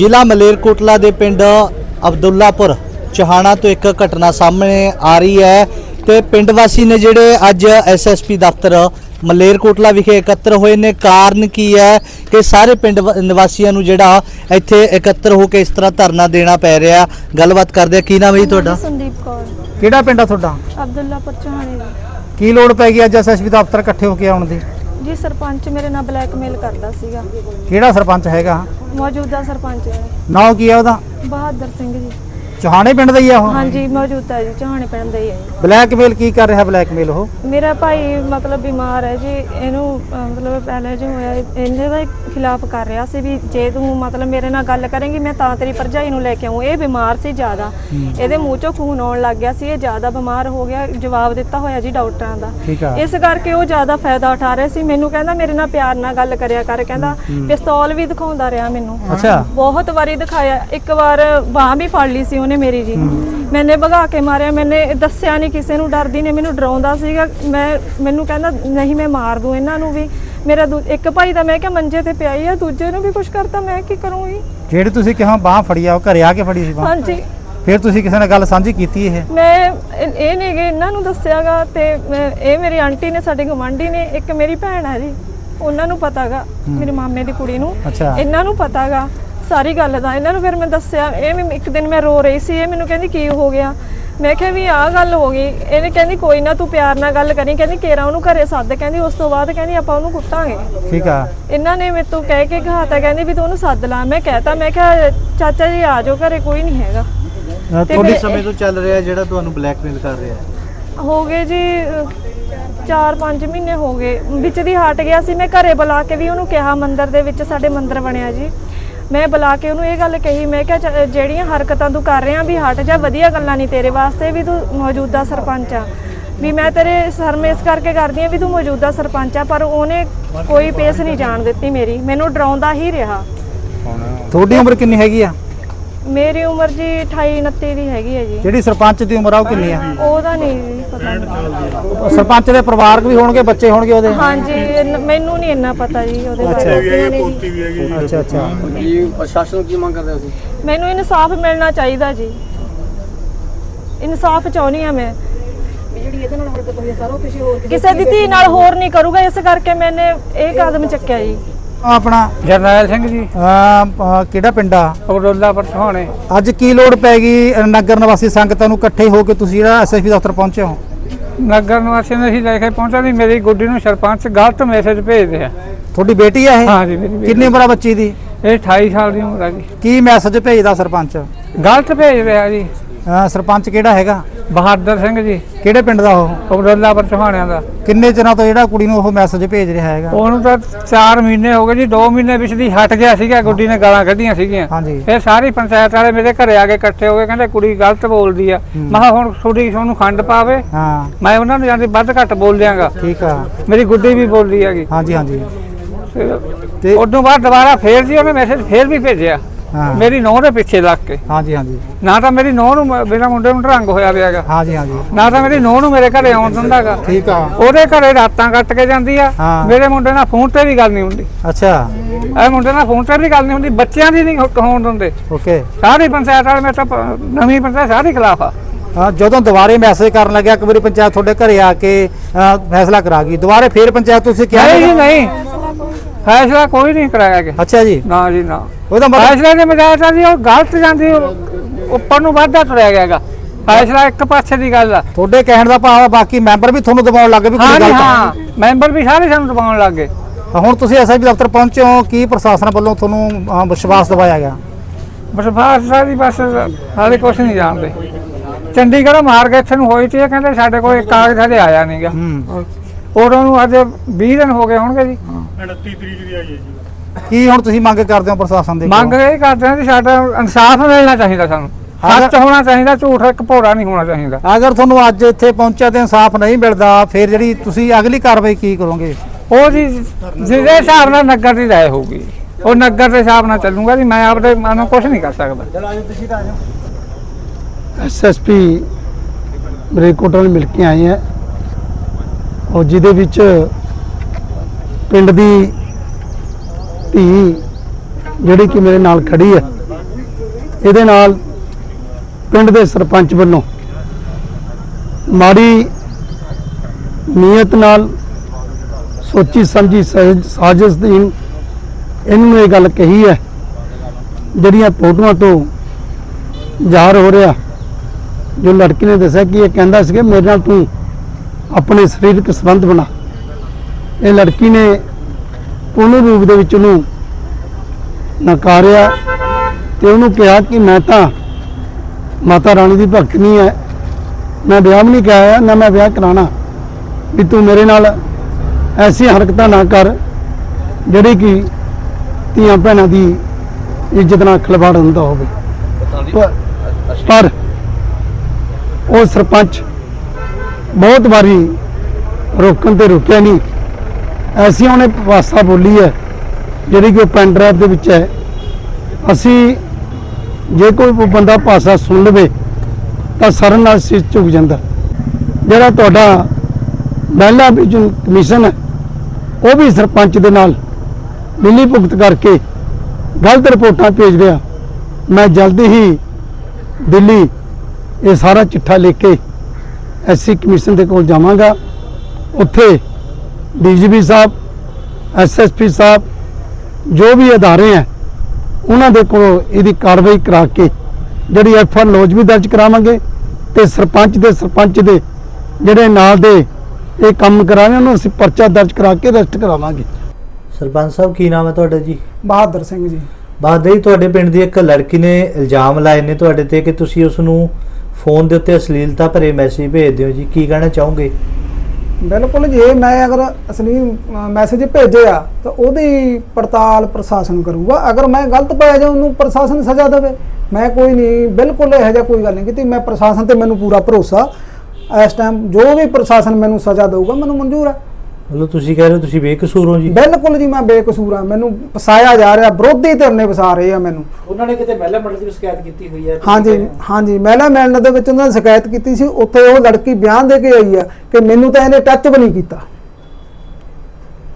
ਜ਼ਿਲ੍ਹਾ ਮਲੇਰਕੋਟਲਾ ਦੇ ਪਿੰਡ ਅਬਦੁੱਲਾਪੁਰ ਚਹਾਣਾ ਤੋਂ ਇੱਕ ਘਟਨਾ ਸਾਹਮਣੇ ਆ ਰਹੀ ਹੈ ਤੇ ਪਿੰਡ ਵਾਸੀ ਨੇ ਜਿਹੜੇ ਅੱਜ ਐਸਐਸਪੀ ਦਫ਼ਤਰ ਮਲੇਰਕੋਟਲਾ ਵਿਖੇ ਇਕੱਤਰ ਹੋਏ ਨੇ। ਕਾਰਨ ਕੀ ਹੈ ਕਿ ਸਾਰੇ ਪਿੰਡ ਨਿਵਾਸੀਆਂ ਨੂੰ ਜਿਹੜਾ ਇੱਥੇ ਇਕੱਤਰ ਹੋ ਕੇ ਇਸ ਤਰ੍ਹਾਂ ਧਰਨਾ ਦੇਣਾ ਪੈ ਰਿਹਾ। ਗੱਲਬਾਤ ਕਰਦੇ ਆ ਕੀ ਨਾਮ ਹੈ ਜੀ ਤੁਹਾਡਾ? ਸੰਦੀਪ ਕੌਰ। ਕਿਹੜਾ ਪਿੰਡ ਆ ਤੁਹਾਡਾ? ਅਬਦੁੱਲਾਪੁਰ ਚੌਹਾਣੇ ਦੀ। ਕੀ ਲੋੜ ਪੈ ਗਈ ਅੱਜ ਐਸਐਸਪੀ ਦਫ਼ਤਰ ਇਕੱਠੇ ਹੋ ਕੇ ਆਉਣ ਦੀ? ਜੀ ਸਰਪੰਚ ਮੇਰੇ ਨਾਲ ਬਲੈਕਮੇਲ ਕਰਦਾ ਸੀਗਾ। ਕਿਹੜਾ ਸਰਪੰਚ ਹੈਗਾ? ਮੌਜੂਦਾ ਸਰਪੰਚ ਹੈ ਨਾਂ ਕੀ ਆ ਉਹਦਾ? ਬਹਾਦਰ ਸਿੰਘ ਜੀ। ਚੋਹਾਣੇ ਪਿੰਡ ਦਾ ਹੀ ਆ ਉਹ? ਹਾਂਜੀ ਮੌਜੂਦਾ ਜੀ ਚੌਹਾਣੇ ਪਿੰਡ ਦਾ ਹੀ ਹੈ ਜੀ। ਬਲੈਕਮੇਲ ਕੀ ਕਰ ਰਿਹਾ ਬਲੈਕਮੇਲ ਉਹ? ਮੇਰਾ ਭਾਈ ਮਤਲਬ ਬਿਮਾਰ ਹੈ ਜੀ ਇਹਨੂੰ ਅਹ, ਮਤਲਬ ਪਹਿਲੇ ਜੋ ਹੋਇਆ ਇਹਨੇ ਦਾ ਖਿਲਾਫ ਕਰ ਰਿਹਾ ਸੀ ਵੀ ਜੇ ਤੂੰ ਮਤਲਬ ਮੇਰੇ ਨਾਲ ਗੱਲ ਕਰੇਂਗੀ ਮੈਂ ਤਾਂ ਤੇਰੀ ਭਰਜਾਈ ਨੂੰ ਲੈ ਕੇ ਆਉਂ ਇਹ ਬਿਮਾਰ ਸੀ ਜ਼ਿਆਦਾ। ਇਹਦੇ ਮੂੰਹ ਚੋਂ ਖੂਨ ਆਉਣ ਲੱਗ ਗਿਆ ਸੀ ਇਹ ਜ਼ਿਆਦਾ ਬਿਮਾਰ ਹੋ ਗਿਆ ਜਵਾਬ ਦਿੱਤਾ ਹੋਇਆ ਜੀ ਡਾਕਟਰਾਂ ਦਾ। ਠੀਕ ਆ। ਇਸ ਕਰਕੇ ਉਹ ਜ਼ਿਆਦਾ ਫਾਇਦਾ ਉਠਾ ਰਿਹਾ ਸੀ। ਮੈਨੂੰ ਕਹਿੰਦਾ ਮੇਰੇ ਨਾਲ ਪਿਆਰ ਨਾਲ ਗੱਲ ਕਰਿਆ ਕਰ ਕਹਿੰਦਾ ਪਿਸਤੌਲ ਵੀ ਦਿਖਾਉਂਦਾ ਰਿਹਾ ਮੈਨੂੰ। ਅੱਛਾ। ਬਹੁਤ ਵਾਰੀ ਦਿਖਾਇਆ। ਇੱਕ ਵਾਰ ਬਾਹ ਵੀ ਫੜ ਲਈ ਸੀ ਉਹਨੇ। ਮੇਰੀ ਜੀ। ਮੈਨੇ ਭਗਾ ਕੇ ਮਾਰਿਆ ਮੈਨੇ ਦੱਸਿਆ ਨਹੀਂ ਕਿਸੇ ਨੂੰ ਡਰਦੀ ਨੇ ਮੈਨੂੰ ਡਰਾਉਂਦਾ ਸੀਗਾ। ਮੈਂ ਮੈਨੂੰ ਕਹਿੰਦਾ ਨਹੀਂ ਮੈਂ ਮਾਰ ਦੂੰ ਇਹਨਾਂ ਨੂੰ ਵੀ। ਮੇਰਾ ਦੂ- ਇੱਕ ਭਾਈ ਤਾਂ ਮੈਂ ਕਿਹਾ ਮੰਜੇ ਤੇ ਪਿਆ ਹੀ ਆ ਦੂਜੇ ਨੂੰ ਵੀ ਕੁਝ ਕਰਤਾ ਮੈਂ ਕੀ ਕਰੂੰਗੀ ਜਿਹੜੀ ਤੁਸੀਂ ਕਿਹਾ ਬਾਹ ਫੜੀ ਆ ਉਹ ਘਰੇ ਆ ਕੇ ਫੜੀ ਸੀ ਬਾਹ? ਹਾਂਜੀ। ਫਿਰ ਤੁਸੀਂ ਕਿਸੇ ਨਾਲ ਗੱਲ ਸਾਂਝੀ ਕੀਤੀ ਇਹ? ਮੈਂ ਇਹ ਇਹ ਨੇਗੇ ਇਹਨਾਂ ਨੂੰ ਦੱਸਿਆਗਾ ਤੇ ਮੈਂ- ਇਹ ਮੇਰੀ ਆਂਟੀ ਨੇ ਸਾਡੇ ਗਵਾਂਢੀ ਨੇ ਇੱਕ ਮੇਰੀ ਭੈਣ ਆ ਜੀ। ਉਹਨਾਂ ਨੂੰ ਪਤਾਗਾ ਮੇਰੇ ਮਾਮੇ ਦੀ ਕੁੜੀ ਨੂੰ। ਅੱਛਾ। ਇਹਨਾਂ ਨੂੰ ਪਤਾਗਾ ਸਾਰੀ ਗੱਲ ਦਾ। ਇਹਨਾਂ ਨੂੰ ਫਿਰ ਮੈਂ ਦੱਸਿਆ ਇਹ ਵੀ ਇੱਕ ਦਿਨ ਮੈਂ ਰੋ ਰਹੀ ਸੀ ਇਹ ਮੈਨੂੰ ਕਹਿੰਦੀ ਕੀ ਹੋ ਗਿਆ? ਮੈਂ ਕਿਹਾ ਵੀ ਆਹ ਗੱਲ ਹੋ ਗਈ। ਇਹਨੇ ਕਹਿੰਦੀ ਕੋਈ ਨਾ ਤੂੰ ਪਿਆਰ ਨਾਲ ਗੱਲ ਕਰੀ। ਕਹਿੰਦੀ ਕੇਰਾ ਉਹਨੂੰ ਘਰੇ ਸੱਦ। ਕਹਿੰਦੀ ਉਸ ਤੋਂ ਬਾਅਦ ਕਹਿੰਦੀ ਆਪਾਂ ਉਹਨੂੰ ਕੁੱਟਾਂਗੇ। ਠੀਕ ਆ। ਇਹਨਾਂ ਨੇ ਮੇਰੇ ਤੋਂ ਕਹਿ ਕੇ ਘਾਤਾ ਕਹਿੰਦੀ ਵੀ ਤੂੰ ਉਹਨੂੰ ਸੱਦ ਲਾ। ਮੈਂ ਕਹਿਤਾ ਮੈਂ ਕਿਹਾ ਚਾਚਾ ਜੀ ਆ ਜਾਓ ਘਰੇ ਕੋਈ ਨਹੀਂ ਹੈਗਾ। ਤੇ ਤੁਹਾਡੀ ਫਿਰ- ਸਮੇਂ ਤੋਂ ਚੱਲ ਰਿਹਾ ਜਿਹੜਾ ਤੁਹਾਨੂੰ ਬਲੈਕਮੇਲ ਕਰ ਰਿਹਾ ਹੈ। ਹੋ ਗਏ ਜੀ 4-5 ਮਹੀਨੇ ਹੋ ਗਏ। ਵਿੱਚ ਦੀ ਹਟ ਗਿਆ ਸੀ ਮੈਂ ਘਰੇ ਬੁਲਾ ਕੇ ਵੀ ਉਹਨੂੰ ਕਿਹਾ ਮੰਦਿਰ ਦੇ ਵਿੱਚ ਸਾਡੇ ਮੰਦਿਰ ਬਣਿਆ ਜੀ। ਮੈਂ ਬੁਲਾ ਕੇ ਉਹਨੂੰ ਇਹ ਗੱਲ ਕਹੀ, ਮੈਂ ਕਿਹਾ ਚ- ਜਿਹੜੀਆਂ ਹਰਕਤਾਂ ਤੂੰ ਕਰ ਰਿਹਾ ਵੀ ਹਟ ਜਾ, ਵਧੀਆ ਗੱਲਾਂ ਨਹੀਂ ਤੇਰੇ ਵਾਸਤੇ ਵੀ ਤੂੰ ਮੌਜੂਦਾ ਸਰਪੰਚ ਆ। ਵੀ ਮੈਂ ਤੇਰੇ ਸਰਮ ਇਸ ਕਰਕੇ ਕਰਦੀ ਆ ਵੀ ਤੂੰ ਮੌਜੂਦਾ ਸਰਪੰਚ ਆ, ਪਰ ਉਹਨੇ ਕੋਈ ਪੇਸ ਨਹੀਂ ਜਾਣ ਦਿੱਤੀ ਮੇਰੀ। ਮੈਨੂੰ ਡਰਾਉਂਦਾ ਹੀ ਰਿਹਾ। ਤੁਹਾਡੀ ਉਮਰ ਕਿੰਨੀ ਹੈਗੀ ਆ? ਮੇਰੀ ਉਮਰ ਜੀ 28 29 ਦੀ ਹੈਗੀ ਹੈ ਜੀ। ਜਿਹੜੀ ਸਰਪੰਚ ਦੀ ਉਮਰ ਆ ਉਹ ਕਿੰਨੀ ਆ? ਉਹਦਾ ਨਹੀਂ ਪਤਾ ਸਰਪੰਚ ਦੇ ਪਰਿਵਾਰਕ ਵੀ ਹੋਣਗੇ ਬੱਚੇ ਹੋਣਗੇ ਉਹਦੇ? ਹਾਂਜੀ ਇੰਨ- ਮੈਨੂੰ ਨਹੀਂ ਇੰਨਾ ਪਤਾ ਜੀ ਉਹਦੇ ਬਾਰੇ। ਅੱਛਾ ਅੱਛਾ। ਜੀ ਪ੍ਰਸ਼ਾਸਨ ਨੂੰ ਕੀ ਮੰਗ ਕਰਦੇ ਹੋ ਤੁਸੀਂ? ਮੈਨੂੰ ਇਨਸਾਫ ਮਿਲਣਾ ਚਾਹੀਦਾ ਜੀ। ਇਨਸਾਫ ਚਾਹੁੰਦੀ ਆ ਮੈਂ। ਜਿਹੜੀ ਇਹਦੇ ਨਾਲ ਹਰਕਤ ਹੋਈ ਹੈ ਸਾਰਾ ਕਿਸੇ ਹੋਰ ਕਿਸੇ ਦੀ ਧੀ ਨਾਲ ਹੋਰ ਨਹੀਂ ਕਰੂਗਾ ਇਸ ਕਰਕੇ ਮੈਨੇ ਇਹ ਕਦਮ ਚੱਕਿਆ ਜੀ। ਆਪਣਾ? ਜਰਨੈਲ ਸਿੰਘ ਜੀ। ਅ, ਅ, ਕਿਹੜਾ ਪਿੰਡ ਆ? ਅਬਦੁੱਲਾ ਪਰਸੋਣੇ ਅੱਜ ਕੀ ਲੋੜ ਪੈ ਗਈ ਅ, ਨਗਰ ਨਿਵਾਸੀ ਸੰਗਤਾਂ ਨੂੰ ਇਕੱਠੇ ਹੋ ਕੇ ਤੁਸੀਂ ਜਿਹੜਾ ਐਸਐਸਪੀ ਦਫ਼ਤਰ ਪਹੁੰਚੇ ਹੋ? ਨਗਰ ਨਿਵਾਸੀ ਨੇ ਅਸੀਂ ਲੈ ਕੇ ਪਹੁੰਚਾ ਵੀ ਮੇਰੀ ਗੁੱਡੀ ਨੂੰ ਸਰਪੰਚ ਗਲਤ ਮੈਸੇਜ ਭੇਜਦੇ ਆ। ਤੁਹਾਡੀ ਬੇਟੀ ਆ ਇਹ? ਹਾਂ ਜੀ ਮੇਰੀ ਬੇਟੀ। ਕਿੰਨੀ ਉਮਰ ਆ ਬੱਚੀ ਦੀ? ਇਹ 28 ਸਾਲ ਦੀ ਉਮਰ ਆ ਜੀ। ਕੀ ਮੈਸੇਜ ਭੇਜਦਾ ਸਰਪੰਚ? ਗਲਤ ਭੇਜ ਰਿਹਾ ਜੀ। ਅ, ਸਰਪੰਚ ਕਿਹੜਾ ਹੈਗਾ? ਬਹਾਦਰ ਸਿੰਘ ਜੀ। ਕਿਹੜੇ ਪਿੰਡ ਦਾ ਉਹ? ਅਬਦੁੱਲਾ ਪਰਸੋਣਿਆਂ ਦਾ। ਕਿੰਨੇ ਚਿਰਾਂ ਤੋਂ ਜਿਹੜਾ ਕੁੜੀ ਨੂੰ ਉਹ ਮੈਸੇਜ ਭੇਜ ਰਿਹਾ ਹੈਗਾ? ਉਹਨੂੰ ਤਾਂ 4 ਮਹੀਨੇ ਹੋ ਗਏ ਜੀ 2 ਮਹੀਨੇ ਵਿੱਚ ਦੀ ਹਟ ਗਿਆ ਸੀਗਾ ਗੁੱਡੀ ਨੇ ਗਾਲਾਂ ਕੱਢੀਆਂ ਸੀਗੀਆਂ। ਹਾਂਜੀ। ਫਿਰ ਸਾਰੀ ਪੰਚਾਇਤ ਵਾਲੇ ਮੇਰੇ ਘਰੇ ਆ ਕੇ ਇਕੱਠੇ ਹੋ ਗਏ ਕਹਿੰਦੇ ਕੁੜੀ ਗਲਤ ਬੋਲਦੀ ਆ। ਮੈਂ ਕਿਹਾ ਹੁਣ ਥੋੜੀ ਤੁਹਾਨੂੰ ਖੰਡ ਪਾਵੇ। ਹਾਂ। ਮੈਂ ਉਹਨਾਂ ਨੂੰ ਜਾਂਦੇ ਵੱਧ ਘੱਟ ਬੋਲ ਦਿਆਂਗਾ। ਠੀਕ ਆ। ਮੇਰੀ ਗੁੱਡੀ ਵੀ ਬੋਲਦੀ ਹੈਗੀ। ਹਾਂਜੀ ਹਾਂਜੀ। ਤੇ ਤੇ ਉਦੋਂ ਬਾਅਦ ਦੁਬਾਰਾ ਫੇਰ ਜੀ ਉਹਨੇ ਮੈਸੇਜ ਫੇਰ ਵੀ ਭੇਜਿਆ। ਹਾਂ। ਮੇਰੀ ਨੌਂ ਦੇ ਪਿੱਛੇ ਲੱਗ ਕੇ। ਹਾਂਜੀ ਹਾਂਜੀ। ਨਾ ਤਾਂ ਮੇਰੀ ਨੌਂ ਨੂੰ ਮ- ਮੇਰਾ ਮੁੰਡੇ ਨੂੰ ਰੰਗ ਹੋਇਆ ਪਿਆਗਾ ਹਾਂਜੀ ਹਾਂਜੀ। ਨਾ ਤਾਂ ਮੇਰੀ ਨੌਂ ਨੂੰ ਮੇਰੇ ਘਰੇ ਆਉਣ ਦਿੰਦਾਗਾ ਠੀਕ ਆ। ਉਹਦੇ ਘਰੇ ਰਾਤਾਂ ਕੱਟ ਕੇ ਜਾਂਦੀ ਆ। ਹਾਂ। ਮੇਰੇ ਮੁੰਡੇ ਨਾਲ ਫੋਨ ਤੇ ਵੀ ਗੱਲ ਨਹੀਂ ਹੁੰਦੀ। ਅੱਛਾ। ਇਹ ਮੁੰਡੇ ਨਾਲ ਫੋਨ ਤੇ ਵੀ ਗੱਲ ਨਹੀਂ ਹੁੰਦੀ। ਬੱਚਿਆਂ ਦੀ ਨਹੀਂ ਹੋ- ਹੋਣ ਦਿੰਦੇ। ਓਕੇ। ਸਾਰੀ ਪੰਚਾਇਤ ਵਾਲੇ ਮੇਰੇ ਤਾਂ ਪ- ਨਵੀਂ ਪੰਚਾਇਤ ਸਾਰੀ ਖਿਲਾਫ ਆ। ਹਾਂ, ਜਦੋਂ ਦੁਬਾਰੇ ਮੈਸੇਜ ਕਰਨ ਲੱਗਿਆ ਇੱਕ ਵਾਰੀ ਪੰਚਾਇਤ ਤੁਹਾਡੇ ਘਰੇ ਆ ਕੇ ਫੈਸਲਾ ਕਰਾ ਗਈ। ਦੁਬਾਰੇ ਫੇਰ ਪੰਚਾਇਤ ਤੁਸੀਂ ਕਿਹਾ ਨਹੀਂ ਜੀ? ਨਹੀਂ। ਫੈਸਲਾ ਕੋਈ ਨਹੀਂ ਕਰਾਇਆ ਗਿਆ। ਅੱਛਾ ਜੀ। ਨਾ ਜੀ ਨਾ। ਉਹਦਾ ਮਤਲਬ ਫੈਸਲੇ ਦੇ ਮਜਾਜ ਆ ਜੀ ਉਹ ਗਲਤ ਜਾਂਦੀ ਉਹ ਉੱਪਰ ਨੂੰ ਵਾਧਾ ਤੁਰਿਆ ਗਿਆਗਾ ਫੈਸਲਾ ਇੱਕ ਪਾਸੇ ਦੀ ਗੱਲ ਆ। ਤੁਹਾਡੇ ਕਹਿਣ ਦਾ ਭਾਵ ਆ ਬਾਕੀ ਮੈਂਬਰ ਵੀ ਤੁਹਾਨੂੰ ਦਬਾਉਣ ਲੱਗੇ ਵੀ ਹਾਂ ਕੋਈ ਜੀ ਆ। ਹਾਂ। ਮੈਂਬਰ ਵੀ ਸਾਰੇ ਸਾਨੂੰ ਦਬਾਉਣ ਲੱਗ ਗਏ। ਹੁਣ ਤੁਸੀਂ ਐਸਐਸਪੀ ਦਫ਼ਤਰ ਪਹੁੰਚੇ ਹੋ ਕੀ ਪ੍ਰਸ਼ਾਸਨ ਵੱਲੋਂ ਤੁਹਾਨੂੰ ਵਿਸ਼ਵਾਸ ਦਿਵਾਇਆ ਗਿਆ? ਬਸ ਫਾਸਲਾ ਦੀ ਬਸ ਹਾਲੇ ਕੁਛ ਨਹੀਂ ਜਾਣਦੇ। ਚੰਡੀਗੜ੍ਹ ਮਾਰ ਕੇ ਇੱਥੇ ਨੂੰ ਹੋਈ ਸੀ ਇਹ ਕਹਿੰਦੇ ਸਾਡੇ ਕੋਲ ਇੱਕ ਕਾਗਜ਼ ਹਲੇ ਆਇਆ ਨਹੀਂਗਾ ਹੂੰ। ਉਦੋਂ ਨੂੰ ਅੱਜ 20 ਦਿਨ ਹੋ ਗਏ ਹੋਣਗੇ ਜੀ। ਕੀ ਹੁਣ ਤੁਸੀਂ ਮੰਗ ਕਰਦੇ ਹੋ ਪ੍ਰਸ਼ਾਸਨ ਦੇ ਮੰਗ? ਇਹ ਕਰਦੇ ਹਾਂ ਕਿ ਸਾਡਾ ਇਨਸਾਫ ਮਿਲਣਾ ਚਾਹੀਦਾ ਸਾਨੂੰ। ਸੱਚ ਹੋਣਾ ਚਾਹੀਦਾ ਝੂਠ ਇੱਕ ਭੋਰਾ ਨਹੀਂ ਹੋਣਾ ਚਾਹੀਦਾ। ਅਗਰ ਤੁਹਾਨੂੰ ਅੱਜ ਇੱਥੇ ਪਹੁੰਚਿਆ ਤੇ ਇਨਸਾਫ ਨਹੀਂ ਮਿਲਦਾ ਫਿਰ ਜਿਹੜੀ ਤੁਸੀਂ ਅਗਲੀ ਕਾਰਵਾਈ ਕੀ ਕਰੋਗੇ? ਉਹ ਜੀ ਜਿਹਦੇ ਹਿਸਾਬ ਨਾਲ ਨਗਰ ਦੀ ਰਾਏ ਹੋਊਗੀ। ਉਹ ਨਗਰ ਦੇ ਹਿਸਾਬ ਨਾਲ ਚੱਲੂਗਾ ਜੀ ਮੈਂ ਆਪਦੇ ਮਨ ਨੂੰ ਕੁਝ ਨਹੀਂ ਕਰ ਸਕਦਾ। ਐਸਐਸਪੀ ਮਰੇਕੋਟਾ ਨੂੰ ਮਿਲ ਕੇ ਆਏ ਆ। ਔਰ ਜਿਹਦੇ ਵਿੱਚ ਪਿੰਡ ਦੀ ਧੀ ਜਿਹੜੀ ਕਿ ਮੇਰੇ ਨਾਲ ਖੜੀ ਹੈ, ਇਹਦੇ ਨਾਲ ਪਿੰਡ ਦੇ ਸਰਪੰਚ ਵੱਲੋਂ ਮਾੜੀ ਨੀਅਤ ਨਾਲ ਸੋਚੀ ਸਮਝੀ ਸਾਜ਼- ਸਾਜ਼ਿਸ਼ ਦੀ ਇਹਨੂੰ ਇਹ ਗੱਲ ਕਹੀ ਹੈ, ਜਿਹੜੀਆਂ ਫੋਟੋਆਂ ਤੋਂ ਜ਼ਾਹਰ ਹੋ ਰਿਹਾ, ਜੋ ਲੜਕੀ ਨੇ ਦੱਸਿਆ ਕਿ ਇਹ ਕਹਿੰਦਾ ਸੀ ਕਿ ਮੇਰੇ ਨਾਲ ਤੂੰ ਆਪਣੇ ਸਰੀਰਕ ਸੰਬੰਧ ਬਣਾ। ਇਹ ਲੜਕੀ ਨੇ ਪੂਰਨ ਰੂਪ ਦੇ ਵਿੱਚ ਉਹਨੂੰ ਨਕਾਰਿਆ ਤੇ ਉਹਨੂੰ ਕਿਹਾ ਕਿ ਮੈਂ ਤਾਂ ਮਾਤਾ ਰਾਣੀ ਦੀ ਭਗਤ ਨਹੀਂ ਹੈ ਮੈਂ ਵਿਆਹ ਵੀ ਨਹੀਂ ਕਰਾਇਆ ਨਾ ਮੈਂ ਵਿਆਹ ਕਰਾਣਾ ਵੀ ਤੂੰ ਮੇਰੇ ਨਾਲ ਐਸੀ ਹਰਕਤਾਂ ਨਾ ਕਰ ਜਿਹੜੀ ਕਿ ਧੀਆਂ ਭੈਣਾਂ ਦੀ ਇੱਜ਼ਤ ਨਾਲ ਖਿਲਵਾੜ ਹੁੰਦਾ ਹੋਵੇ। ਪਰ ਉਹ ਸਰਪੰਚ ਬਹੁਤ ਵਾਰੀ ਰੋਕਣ ਤੇ ਰੁਕਿਆ ਨਹੀਂ। ਐਸੀ ਉਹਨੇ ਭਾਸ਼ਾ ਬੋਲੀ ਹੈ, ਜਿਹੜੀ ਕਿ ਉਹ ਪੈਨ ਡਰਾਈਵ ਦੇ ਵਿੱਚ ਹੈ। ਅਸੀਂ ਜੇ ਕੋਈ ਬੰਦਾ ਭਾਸ਼ਾ ਸੁਣ ਲਵੇ, ਤਾਂ ਸਰਨ ਨਾਲ ਸਿਰ ਝੁਕ ਜਾਂਦਾ। ਜਿਹੜਾ ਤੁਹਾਡਾ ਮਹਿਲਾ ਵਿਜਨ ਕਮਿਸ਼ਨ ਹੈ, ਉਹ ਵੀ ਸਰਪੰਚ ਦੇ ਨਾਲ ਮਿਲੀ ਭੁਗਤ ਕਰਕੇ ਗਲਤ ਰਿਪੋਰਟਾਂ ਭੇਜ ਰਿਹਾ। ਮੈਂ ਜਲਦੀ ਹੀ ਦਿੱਲੀ ਇਹ ਸਾਰਾ ਚਿੱਠਾ ਲਿਖ ਕੇ ਐਸਸੀ ਕਮਿਸ਼ਨ ਦੇ ਕੋਲ ਜਾਵਾਂਗਾ। ਉੱਥੇ ਡੀਜੀਪੀ ਸਾਹਿਬ ਐਸਐਸਪੀ ਸਾਹਿਬ ਜੋ ਵੀ ਅਦਾਰੇ ਹੈ ਉਹਨਾਂ ਦੇ ਕੋਲ ਇਹਦੀ ਕਾਰਵਾਈ ਕਰਾ ਕੇ ਜਿਹੜੀ ਐਫਆਰ ਲੌਜ ਵੀ ਦਰਜ ਕਰਾਵਾਂਗੇ ਤੇ ਸਰਪੰਚ ਦੇ ਸਰਪੰਚ ਦੇ ਜਿਹੜੇ ਨਾਲ ਦੇ ਇਹ ਕੰਮ ਕਰਾ ਰਹੇ ਉਹਨਾਂ ਅਸੀਂ ਪਰਚਾ ਦਰਜ ਕਰਾ ਕੇ ਅਰੈਸਟ ਕਰਾਵਾਂਗੇ। ਸਰਪੰਚ ਸਾਹਿਬ ਕੀ ਨਾਮ ਹੈ ਤੁਹਾਡਾ ਜੀ? ਬਹਾਦਰ ਸਿੰਘ ਜੀ। ਬਹਾਦਰ ਜੀ ਤੁਹਾਡੇ ਪਿੰਡ ਦੀ ਇੱਕ ਲੜਕੀ ਨੇ ਇਲਜ਼ਾਮ ਲਾਏ ਨੇ ਤੁਹਾਡੇ ਤੇ ਕਿ ਤੁਸੀਂ ਉਸ ਨੂੰ ਫੋਨ ਦੇ ਉੱਤੇ ਅਸ਼ਲੀਲਤਾ ਭਰੇ ਮੈਸੇਜ ਭੇਜਦੇ ਹੋ ਜੀ। ਕੀ ਕਹਿਣਾ ਚਾਹੋਗੇ? ਬਿਲਕੁਲ ਜੇ ਮੈਂ ਅਗਰ ਅਸਲੀ ਮੈਸੇਜ ਭੇਜਿਆ ਤਾਂ ਉਹਦੀ ਪੜਤਾਲ ਪ੍ਰਸ਼ਾਸਨ ਕਰੂਗਾ। ਅਗਰ ਮੈਂ ਗਲਤ ਪਾਇਆ ਜਾਂ ਉਹਨੂੰ ਪ੍ਰਸ਼ਾਸਨ ਸਜ਼ਾ ਦੇਵੇ, ਮੈਂ ਕੋਈ ਨਹੀਂ, ਬਿਲਕੁਲ ਇਹੋ ਜਿਹਾ ਕੋਈ ਗੱਲ ਨਹੀਂ ਕੀਤੀ। ਮੈਂ ਪ੍ਰਸ਼ਾਸਨ ਤੇ ਮੈਨੂੰ ਪੂਰਾ ਭਰੋਸਾ। ਇਸ ਟਾਈਮ ਜੋ ਵੀ ਪ੍ਰਸ਼ਾਸਨ ਮੈਨੂੰ ਸਜ਼ਾ ਦੇਊਗਾ, ਮੈਨੂੰ ਮਨਜ਼ੂਰ ਹੈ ਮਤਲਬ ਤੁਸੀਂ ਕਹਿ ਰਹੇ ਹੋ ਤੁਸੀਂ ਬੇਕਸੂਰ ਹੋ ਜੀ? ਬਿਲਕੁਲ ਜੀ ਮੈਂ ਬੇਕਸੂਰ ਹਾਂ। ਮੈਨੂੰ ਫਸਾਇਆ ਜਾ ਰਿਹਾ ਵਿਰੋਧੀ ਧਿਰ ਨੇ ਫਸਾ ਰਹੇ ਆ ਮੈਨੂੰ। ਉਹਨਾਂ ਨੇ ਕਿਤੇ ਮਹਿਲਾ ਮੰਡਲ ਦੀ ਸ਼ਿਕਾਇਤ ਕੀਤੀ ਹੋਈ ਹੈ? ਹਾਂਜੀ ਹਾਂਜੀ। ਮਹਿਲਾ ਮਿਲਣ ਦੇ ਵਿੱਚ ਉਹਨਾਂ ਨੇ ਸ਼ਿਕਾਇਤ ਕੀਤੀ ਸੀ ਉੱਥੇ ਉਹ ਲੜਕੀ ਬਿਆਨ ਦੇ ਕੇ ਆਈ ਆ ਕਿ ਮੈਨੂੰ ਤਾਂ ਇਹਨੇ ਟੱਚ ਵੀ ਨਹੀਂ ਕੀਤਾ।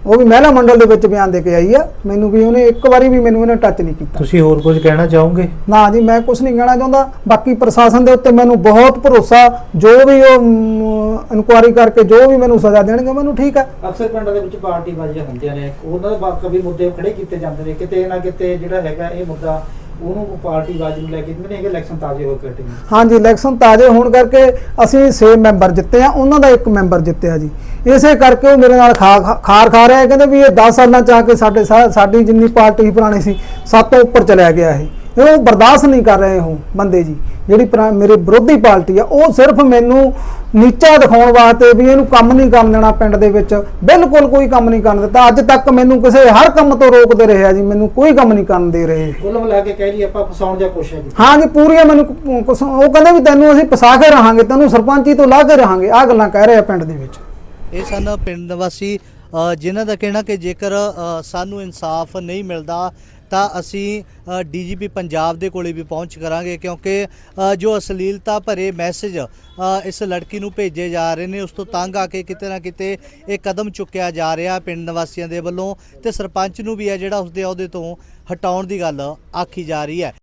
ਉਹ ਵੀ ਮਹਿਲਾ ਮੰਡਲ ਦੇ ਵਿੱਚ ਬਿਆਨ ਦੇ ਕੇ ਆਈ ਆ। ਮੈਨੂੰ ਵੀ ਉਹਨੇ ਇੱਕ ਵਾਰੀ ਵੀ ਮੈਨੂੰ ਇਹਨੇ ਟੱਚ ਨਹੀਂ ਕੀਤਾ। ਤੁਸੀਂ ਹੋਰ ਕੁਝ ਕਹਿਣਾ ਚਾਹੋਗੇ? ਨਾ ਜੀ ਮੈਂ ਕੁਝ ਨਹੀਂ ਕਹਿਣਾ ਚਾਹੁੰਦਾ। ਬਾਕੀ ਪ੍ਰਸ਼ਾਸਨ ਦੇ ਉੱਤੇ ਮੈਨੂੰ ਬਹੁਤ ਭਰੋਸਾ। ਜੋ ਵੀ ਉਹ ਇਨਕੁਆਰੀ ਕਰਕੇ ਜੋ ਵੀ ਮੈਨੂੰ ਸਜ਼ਾ ਦੇਣਗੇ ਮੈਨੂੰ ਠੀਕ ਹੈ ਅਕਸਰ ਪਿੰਡਾਂ ਦੇ ਵਿੱਚ ਪਾਰਟੀ ਬਾਜ਼ੀਆਂ ਹੁੰਦੀਆਂ ਨੇ। ਉਹਨਾਂ ਦੇ ਬਾਕੀ ਵੀ ਮੁੱਦੇ ਖੜੇ ਕੀਤੇ ਜਾਂਦੇ ਨੇ। ਕਿਤੇ ਨਾ ਕਿਤੇ ਜਿਹੜਾ ਹੈਗਾ ਇਹ ਮੁੱਦਾ ਉਹਨੂੰ ਪਾਰਟੀ ਬਾਜ਼ੀ ਨੂੰ ਲੈ ਕੇ ਕਹਿੰਦੇ ਨੇ ਕਿ ਇਲੈਕਸ਼ਨ ਤਾਜ਼ੇ ਹੋ ਕੇ ਨੇ। ਹਾਂਜੀ ਇਲੈਕਸ਼ਨ ਤਾਜ਼ੇ ਹੋਣ ਕਰਕੇ ਅਸੀਂ 6 ਮੈਂਬਰ ਜਿੱਤੇ ਆ। ਉਹਨਾਂ ਦਾ ਇੱਕ ਮੈਂਬਰ ਜਿੱਤਿਆ ਜੀ। ਇਸੇ ਕਰਕੇ ਉਹ ਮੇਰੇ ਨਾਲ ਖਾਰ ਖਾ ਰਿਹਾ ਹੈ। ਕਹਿੰਦੇ ਵੀ ਇਹ 10 ਸਾਲਾਂ ਚ ਆ ਕੇ ਸਾਡੇ ਸਾਡੀ ਜਿੰਨੀ ਪਾਰਟੀ ਸੀ ਪੁਰਾਣੀ ਸੀ ਸੱਤ ਤੋਂ ਉੱਪਰ ਚਲਿਆ ਗਿਆ ਇਹ। ਇਹ ਉਹ ਬਰਦਾਸ਼ਤ ਨਹੀਂ ਕਰ ਰਹੇ ਉਹ ਬੰਦੇ ਜੀ। ਜਿਹੜੀ ਮੇਰੇ ਵਿਰੋਧੀ ਪਾਰਟੀ ਆ ਉਹ ਸਿਰਫ ਮੈਨੂੰ ਨੀਚਾ ਦਿਖਾਉਣ ਵਾਸਤੇ ਵੀ ਇਹਨੂੰ ਕੰਮ ਨਹੀਂ ਕਰਨ ਦੇਣਾ ਪਿੰਡ ਦੇ ਵਿੱਚ। ਬਿਲਕੁਲ ਕੋਈ ਕੰਮ ਨਹੀਂ ਕਰਨ ਦਿੱਤਾ। ਅੱਜ ਤੱਕ ਮੈਨੂੰ ਕਿਸੇ ਹਰ ਕੰਮ ਤੋਂ ਰੋਕਦੇ ਰਹੇ ਆ ਜੀ। ਮੈਨੂੰ ਕੋਈ ਕੰਮ ਨਹੀਂ ਕਰਨ ਦੇ ਰਹੇ। ਕੁੱਲ ਮਿਲਾ ਕੇ ਕਹਿ ਲਈ ਆਪਾਂ ਫਸਾਉਣ ਦੀ ਕੋਸ਼ਿਸ਼ ਕੀਤੀ ਹਾਂ ਜੀ ਪੂਰੀਆਂ ਮੈਨੂੰ ਉਹ ਕਹਿੰਦੇ ਵੀ ਤੈਨੂੰ ਅਸੀਂ ਫਸਾ ਕੇ ਰਹਾਂਗੇ ਤੈਨੂੰ ਸਰਪੰਚੀ ਤੋਂ ਲਾ ਕੇ ਰਹਾਂਗੇ। ਆਹ ਗੱਲਾਂ ਕਹਿ ਰਹੇ ਆ ਪਿੰਡ ਦੇ ਵਿੱਚ। ਇਹ ਸਨ ਪਿੰਡ ਨਿਵਾਸੀ ਅ, ਜਿਨ੍ਹਾਂ ਦਾ ਕਹਿਣਾ ਕਿ ਜੇਕਰ ਸਾਨੂੰ ਇਨਸਾਫ ਨਹੀਂ ਮਿਲਦਾ ਤਾਂ ਅਸੀਂ ਡੀਜੀਪੀ ਪੰਜਾਬ ਦੇ ਕੋਲੇ ਵੀ ਪਹੁੰਚ ਕਰਾਂਗੇ ਕਿਉਂਕਿ ਜੋ ਅਸ਼ਲੀਲਤਾ ਭਰੇ ਮੈਸੇਜ ਇਸ ਲੜਕੀ ਨੂੰ ਭੇਜੇ ਜਾ ਰਹੇ ਨੇ ਉਸ ਤੋਂ ਤੰਗ ਆ ਕੇ ਕਿਤੇ ਨਾ ਕਿਤੇ ਇਹ ਕਦਮ ਚੁੱਕਿਆ ਜਾ ਰਿਹਾ ਪਿੰਡ ਨਿਵਾਸੀਆਂ ਦੇ ਵੱਲੋਂ ਤੇ ਸਰਪੰਚ ਨੂੰ ਵੀ ਹੈ ਜਿਹੜਾ ਉਸਦੇ ਅਹੁਦੇ ਤੋਂ ਹਟਾਉਣ ਦੀ ਗੱਲ ਆਖੀ ਜਾ ਰਹੀ ਹੈ।